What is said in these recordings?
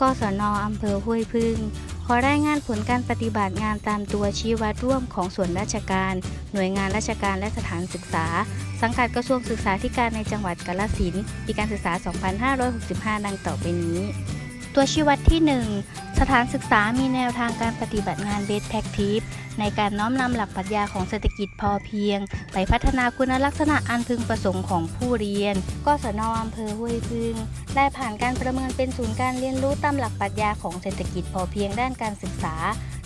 กศนอำเภอห้วยพึ่ง ขอรายงานผลการปฏิบัติงานตามตัวชี้วัดร่วมของส่วนราชการ หน่วยงานราชการและสถานศึกษา สังกัดกระทรวงศึกษาธิการในจังหวัดกาฬสินธุ์ปีการศึกษา 2565 ดังต่อไปนี้ ตัวชี้วัดที่ 1 สถานศึกษามีแนวทางการปฏิบัติงาน Best Practice ในการน้อมนำหลักปรัชญาของเศรษฐกิจพอเพียง ไปพัฒนาคุณลักษณะอันพึงประสงค์ของผู้เรียน กศนอำเภอห้วยพึ่งได้ผ่านการประเมินเป็นศูนย์การเรียนรู้ตามหลักปรัชญาของเศรษฐกิจพอเพียงด้านการศึกษา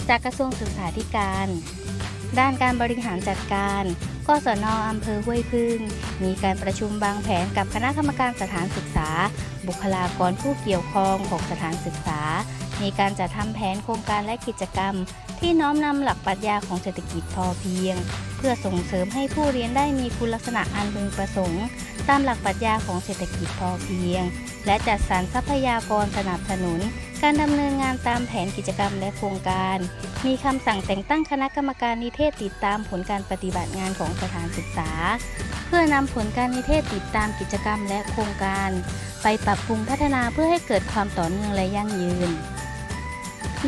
จากกระทรวงศึกษาธิการ ด้านการบริหารจัดการ กศนอำเภอห้วยพึ่ง มีการประชุมวางแผนกับคณะกรรมการสถานศึกษา บุคลากรผู้เกี่ยวข้องของสถานศึกษา มีการจัดทำแผนโครงการและกิจกรรม ที่น้อมนำหลักปรัชญาของเศรษฐกิจพอเพียง เพื่อส่งเสริมให้ผู้เรียนได้มีคุณลักษณะอันพึงประสงค์ ตามหลักปรัชญาของเศรษฐกิจพอเพียง และจัดสรรทรัพยากรสนับสนุน การดำเนินงานตามแผนกิจกรรมและโครงการ มีคำสั่งแต่งตั้งคณะกรรมการนิเทศติดตามผลการปฏิบัติงานของสถานศึกษา เพื่อนำผลการนิเทศติดตามกิจกรรมและโครงการ ไปปรับปรุงพัฒนาเพื่อให้เกิดความต่อเนื่องและยั่งยืน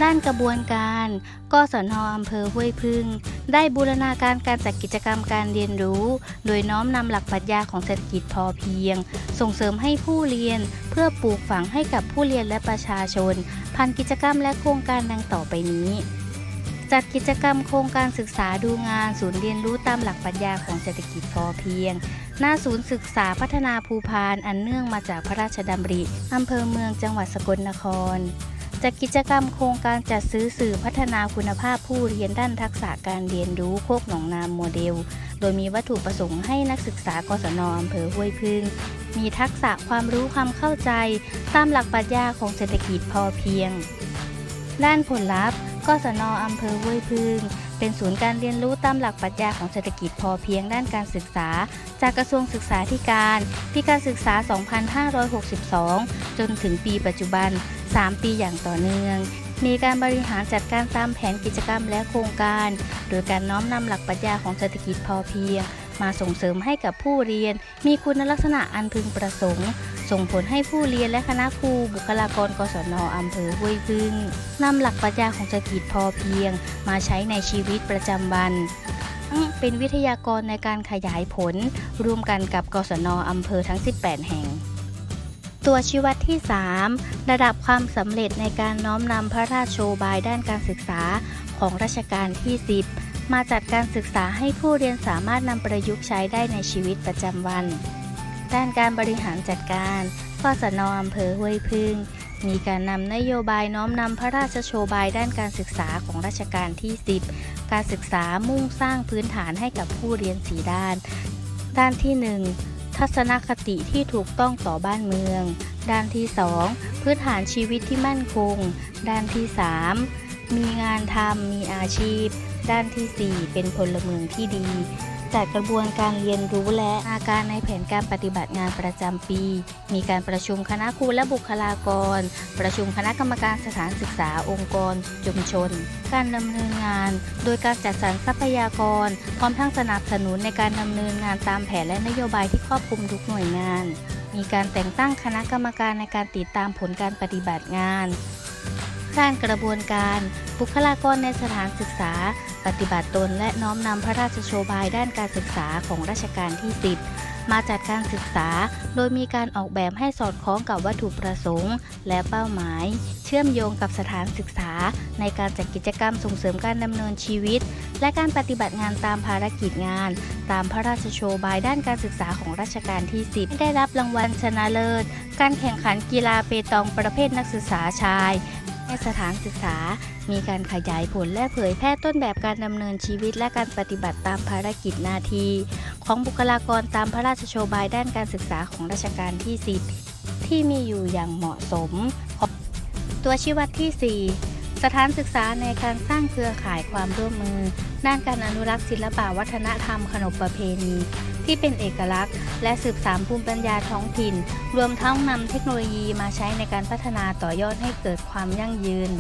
ด้านกระบวนการกศนอำเภอห้วยพึ่ง ได้บูรณาการการจัดกิจกรรมการเรียนรู้ โดยน้อมนำหลักปรัชญาของเศรษฐกิจพอเพียง ส่งเสริมให้ผู้เรียน เพื่อปลูกฝังให้กับผู้เรียนและประชาชนผ่านกิจกรรมและโครงการดังต่อไปนี้จัดกิจกรรมโครงการศึกษาดูงาน ศูนย์เรียนรู้ตามหลักปรัชญาของเศรษฐกิจพอเพียง หน้าศูนย์ศึกษาพัฒนาภูพานอันเนื่องมาจากพระราชดำริอำเภอเมืองจังหวัดสกลนคร จัดกิจกรรมโครงการจัดซื้อสื่อพัฒนาคุณภาพผู้เรียนด้านทักษะการเรียนรู้โคกหนองนามโมเดล โดยมีวัตถุประสงค์ให้นักศึกษากศนอำเภอห้วยพึ่ง มีทักษะความรู้ความเข้าใจ ตามหลักปรัชญาของเศรษฐกิจพอเพียง ด้านผลลัพธ์กศนอำเภอห้วยพึ่ง เป็นศูนย์การเรียนรู้ตามหลักปรัชญาของเศรษฐกิจพอเพียงด้านการศึกษา จากกระทรวงศึกษาธิการปีการศึกษา 2562 จนถึงปีปัจจุบัน 3 ปีอย่างต่อเนื่อง มีการบริหารจัดการตามแผนกิจกรรมและโครงการ โดยการน้อมนำหลักปรัชญาของเศรษฐกิจพอเพียง มาส่งเสริมให้กับผู้เรียน มีคุณลักษณะอันพึงประสงค์ ส่งผลให้ผู้เรียนและคณะครูบุคลากรกศนอำเภอห้วยพึ่งนำหลักปรัชญาของเศรษฐกิจพอเพียง มาใช้ในชีวิตประจำวันเป็นวิทยากรในการขยายผล ร่วมกันกับกศนอำเภอทั้ง 18 แห่ง ตัวชี้วัดที่ 3 ระดับความสำเร็จในการน้อมนำพระราชโชบายด้านการศึกษาของรัชกาลที่ 10 มาจัดการศึกษาให้ผู้เรียนสามารถนำประยุกต์ใช้ได้ในชีวิตประจำวัน ด้านการบริหารจัดการกศนอำเภอห้วยพึ่ง มีการนำนโยบายน้อมนำพระราชโชบายด้านการศึกษาของรัชกาลที่ 10 การศึกษามุ่งสร้างพื้นฐานให้กับผู้เรียนสีด้าน ด้านที่ 1 ทัศนคติที่ถูกต้องต่อบ้านเมือง ด้านที่ 2 พื้นฐานชีวิตที่มั่นคง ด้านที่ 3 มีงานทำมีอาชีพ ด้านทีสี่ 4 เป็นพลเมืองที่ดี จัดกระบวนการเรียนรู้และอาการในแผนการปฏิบัติงานประจำปี มีการประชุมคณะครูและบุคลากร ประชุมคณะกรรมการสถานศึกษาองค์กร ชุมชน การดำเนินงาน โดยการจัดสรรทรัพยากร พร้อมทั้งสนับสนุนในการดำเนินงานตามแผนและนโยบายที่ครอบคลุมทุกหน่วยงาน มีการแต่งตั้งคณะกรรมการในการติดตามผลการปฏิบัติงาน ด้านกระบวนการ บุคลากรในสถานศึกษา ปฏิบัติตนและน้อมนำพระราชโชบายด้านการศึกษาของรัชกาลที่ 10 มาจัดการศึกษา โดยมีการออกแบบให้สอดคล้องกับวัตถุประสงค์ และเป้าหมาย เชื่อมโยงกับสถานศึกษา ในการจัดกิจกรรมส่งเสริมการดำเนินชีวิต และการปฏิบัติงานตามภารกิจงาน ตามพระราชโชบายด้านการศึกษาของรัชกาลที่ 10 ได้รับรางวัลชนะเลิศ การแข่งขันกีฬาเปตองประเภทนักศึกษาชาย ในสถานศึกษา มีการขยายผลและเผยแพร่ต้นแบบการดำเนินชีวิตและการปฏิบัติตามภารกิจหน้าที่ของบุคลากรตามพระราชโชบายด้านการศึกษาของรัชกาลที่ 10 ที่มีอยู่อย่างเหมาะสม ตัวชี้วัดที่ 4 สถานศึกษาในการสร้างเครือข่ายความร่วมมือ ด้านการอนุรักษ์ศิลปวัฒนธรรมขนบประเพณี ที่เป็นเอกลักษณ์ และสืบสานภูมิปัญญาท้องถิ่น รวมทั้งนำเทคโนโลยีมาใช้ในการพัฒนาต่อยอดให้เกิดความยั่งยืน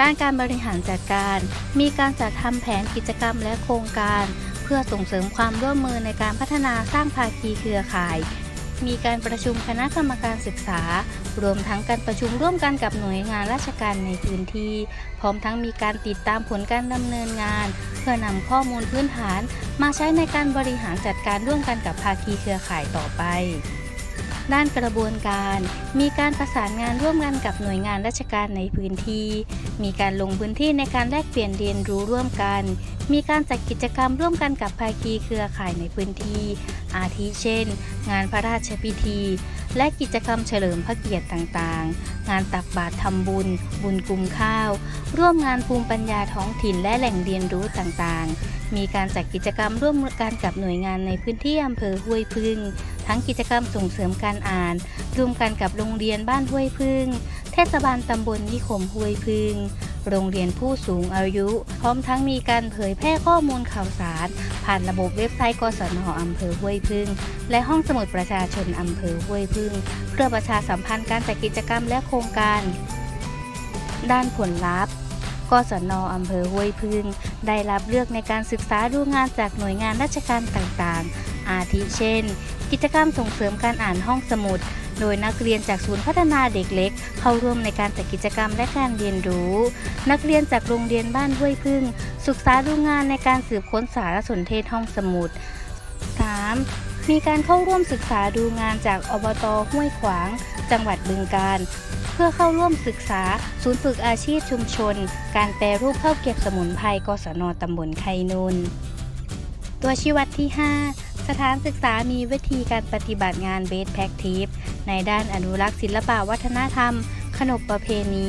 ด้านการบริหารจัดการ มีการจัดทำแผนกิจกรรมและโครงการ เพื่อส่งเสริมความร่วมมือในการพัฒนาสร้างภาคีเครือข่าย มีการประชุมคณะกรรมการศึกษา รวมทั้งการประชุมร่วมกันกับหน่วยงานราชการในพื้นที่ พร้อมทั้งมีการติดตามผลการดำเนินงาน เพื่อนำข้อมูลพื้นฐาน มาใช้ในการบริหารจัดการร่วมกันกับภาคีเครือข่ายต่อไปด้านกระบวนการ มีการประสานงานร่วมกันกับหน่วยงานราชการในพื้นที่ มีการลงพื้นที่ในการแลกเปลี่ยนเรียนรู้ร่วมกัน มีการจัดกิจกรรมร่วมกันกับภาคีเครือข่ายในพื้นที่ อาทิเช่น งานพระราชพิธี และกิจกรรมเฉลิมพระเกียรติต่างๆ งานตักบาตรทำบุญ บุญกุมข้าว ร่วมงานภูมิปัญญาท้องถิ่นและแหล่งเรียนรู้ต่างๆ มีการจัดกิจกรรมร่วมกันกับหน่วยงานในพื้นที่อำเภอห้วยพึ่ง ทั้งกิจกรรมส่งเสริมการอ่านร่วมกันกับโรงเรียนบ้านห้วยพึ่ง เทศบาลตำบลนิคมห้วยพึ่ง โรงเรียนผู้สูงอายุ พร้อมทั้งมีการเผยแพร่ข้อมูลข่าวสาร ผ่านระบบเว็บไซต์กศนอำเภอห้วยพึ่ง และห้องสมุดประชาชนอำเภอห้วยพึ่ง เพื่อประชาสัมพันธ์การจัดกิจกรรมและโครงการ ด้านผลลัพธ์กศนอำเภอห้วยพึ่ง ได้รับเลือกในการศึกษาดูงานจากหน่วยงานราชการต่างๆ อาทิเช่น กิจกรรมส่งเสริมการอ่านห้องสมุด โดยนักเรียนจากศูนย์พัฒนาเด็กเล็ก เข้าร่วมในการจัดกิจกรรมและการเรียนรู้ นักเรียนจากโรงเรียนบ้านห้วยพึ่ง ศึกษาดูงานในการสืบค้นสารสนเทศห้องสมุด 3. มีการเข้าร่วมศึกษาดูงานจากอบตห้วยขวาง จังหวัดบึงกาฬเพื่อเข้าร่วมศึกษา ศูนย์ฝึกอาชีพชุมชน การแปรรูปข้าวเก็บสมุนไพรกศนตำบลไคนุนตัวชี้วัดที่ 5 สถานศึกษามีวิธีการปฏิบัติงานเบสแพคทีฟ ในด้านอนุรักษ์ศิลปวัฒนธรรม ขนบประเพณี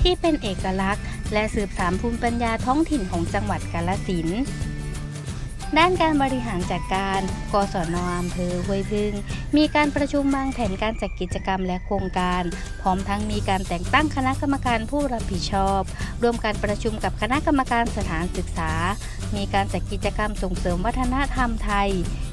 ที่เป็นเอกลักษณ์ และสืบสานภูมิปัญญาท้องถิ่นของจังหวัดกาลสินธุ์ ด้านการบริหารจัดการ กศนอำเภอห้วยพึ่ง มีการประชุมวางแผนการจัดกิจกรรมและโครงการ พร้อมทั้งมีการแต่งตั้งคณะกรรมการผู้รับผิดชอบร่วมการประชุมกับคณะกรรมการสถานศึกษา มีการจัดกิจกรรมส่งเสริมวัฒนธรรมไทย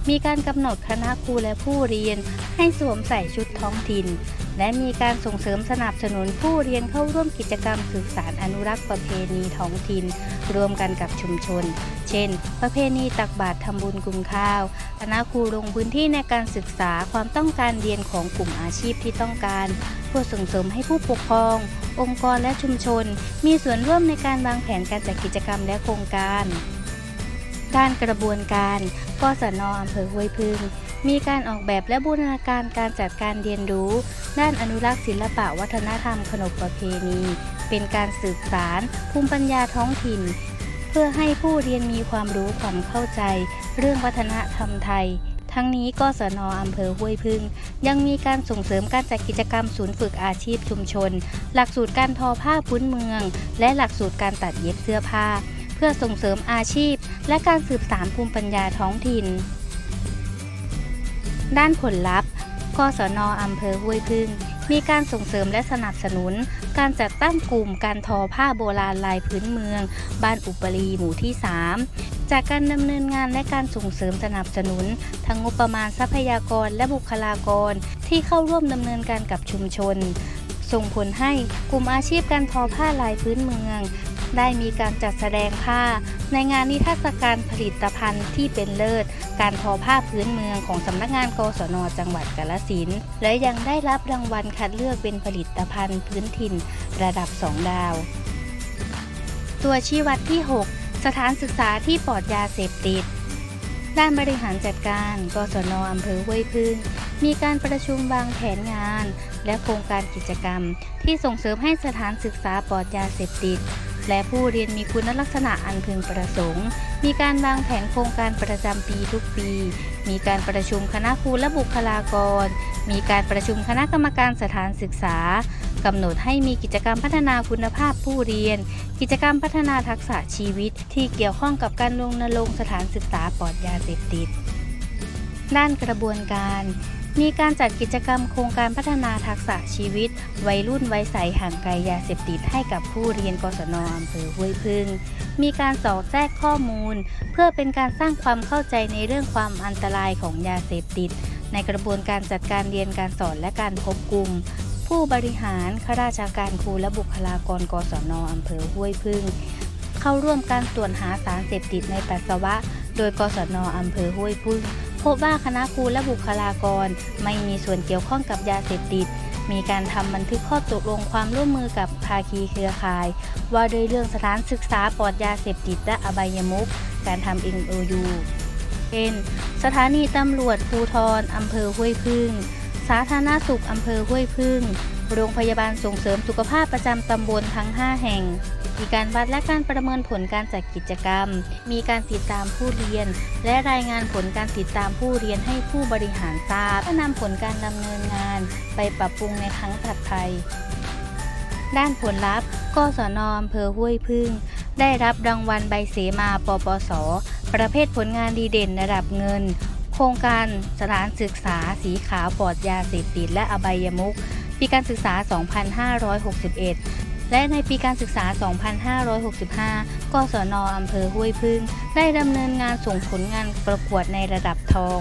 มีการกำหนดคณะครูและผู้เรียน ให้สวมใส่ชุดท้องถิ่น และมีการส่งเสริมสนับสนุนผู้เรียนเข้าร่วมกิจกรรมสืบสารอนุรักษ์ประเพณีท้องถิ่นร่วมกันกับชุมชน เช่น ประเพณีตักบาตรทำบุญกุมข้าวคณะครูลงพื้นที่ในการศึกษาความต้องการเรียนของกลุ่มอาชีพที่ต้องการเพื่อส่งเสริมให้ผู้ปกครอง องค์กรและชุมชน มีส่วนร่วมในการวางแผนการจัดกิจกรรมและโครงการด้านกระบวนการกศนอำเภอห้วยพึ่ง มีการออกแบบและบูรณาการการจัดการเรียนรู้ ด้านอนุรักษ์ศิลปะวัฒนธรรมขนบประเพณี เป็นการสืบสารภูมิปัญญาท้องถิ่น เพื่อให้ผู้เรียนมีความรู้ความเข้าใจ เรื่องวัฒนธรรมไทย ทั้งนี้กศนอำเภอห้วยพึ่ง ยังมีการส่งเสริมการจัดกิจกรรมศูนย์ฝึกอาชีพชุมชน หลักสูตรการทอผ้าพื้นเมือง และหลักสูตรการตัดเย็บเสื้อผ้า เพื่อส่งเสริมอาชีพ และการสืบสานภูมิปัญญาท้องถิ่น ด้านผลลัพธ์กศนอำเภอห้วยพึ่ง มีการส่งเสริมและสนับสนุน การจัดตั้งกลุ่มการทอผ้าโบราณลายพื้นเมือง บ้านอุปรีหมู่ที่ 3 จากการดำเนินงานและการส่งเสริมสนับสนุน ทั้งงบประมาณทรัพยากรและบุคลากร ที่เข้าร่วมดำเนินการกับชุมชน ส่งผลให้กลุ่มอาชีพการทอผ้าลายพื้นเมือง ได้มีการจัดแสดงผ้า ในงานนิทรรศการผลิตภัณฑ์ที่เป็นเลิศ การทอผ้าพื้นเมืองของสำนักงานกศนจังหวัดกาฬสินและยังได้รับรางวัลคัดเลือกเป็นผลิตภัณฑ์พื้นถิ่นระดับ 2 ดาว ตัวชี้วัดที่ 6 สถานศึกษาที่ปลอดยาเสพติด ด้านบริหารจัดการ กศนอำเภอห้วยพึ่งมีการประชุมวางแผนงาน และโครงการกิจกรรม ที่ส่งเสริมให้สถานศึกษาปลอดยาเสพติด และผู้เรียนมีคุณลักษณะอันพึงประสงค์ มีการวางแผนโครงการประจำปีทุกปี มีการประชุมคณะครูและบุคลากร มีการประชุมคณะกรรมการสถานศึกษากำหนดให้มีกิจกรรมพัฒนาคุณภาพผู้เรียน กิจกรรมพัฒนาทักษะชีวิต ที่เกี่ยวข้องกับการลงนรงสถานศึกษาปลอดยาเสพติด ด้านกระบวนการ มีการจัดกิจกรรมโครงการพัฒนาทักษะชีวิต วัยรุ่นวัยใสห่างไกลยาเสพติดให้กับผู้เรียนกศนอำเภอห้วยพึ่ง มีการสอดแทรกข้อมูล เพื่อเป็นการสร้างความเข้าใจในเรื่องความอันตรายของยาเสพติด ในกระบวนการจัดการเรียนการสอนและการพบกลุ่มผู้บริหารข้าราชการครูและบุคลากรกศนอำเภอห้วยพึ่ง เข้าร่วมการตรวจหาสารเสพติดในปัสสาวะ โดยกศนอำเภอห้วยพึ่ง พบว่าคณะครูและบุคลากร ไม่มีส่วนเกี่ยวข้องกับยาเสพติด มีการทำบันทึกข้อตกลงความร่วมมือกับภาคีเครือข่าย ว่าด้วยเรื่องสถานศึกษาปลอดยาเสพติดและอบายมุขการทำ MOU เป็นสถานีตำรวจภูทรอำเภอห้วยพึ่ง สาธารณสุขอำเภอห้วยพึ่ง โรงพยาบาลส่งเสริมสุขภาพประจำตำบลทั้ง 5 แห่ง มีการวัดและการประเมินผลการจัดกิจกรรม มีการติดตามผู้เรียน และรายงานผลการติดตามผู้เรียนให้ผู้บริหารทราบเพื่อนำผลการดำเนินงาน ไปปรับปรุงในครั้งถัดไปด้านผลลัพธ์กศนอำเภอห้วยพึ่ง ได้รับรางวัลใบเสมาปปส ประเภทผลงานดีเด่นระดับเงิน โครงการสถานศึกษาสีขาวปลอดยาเสพติดและอบายมุข ปีการศึกษา 2561 และในปีการศึกษา 2565 กศนอำเภอห้วยพึ่ง ได้ดำเนินงานส่งผลงานประกวดในระดับทอง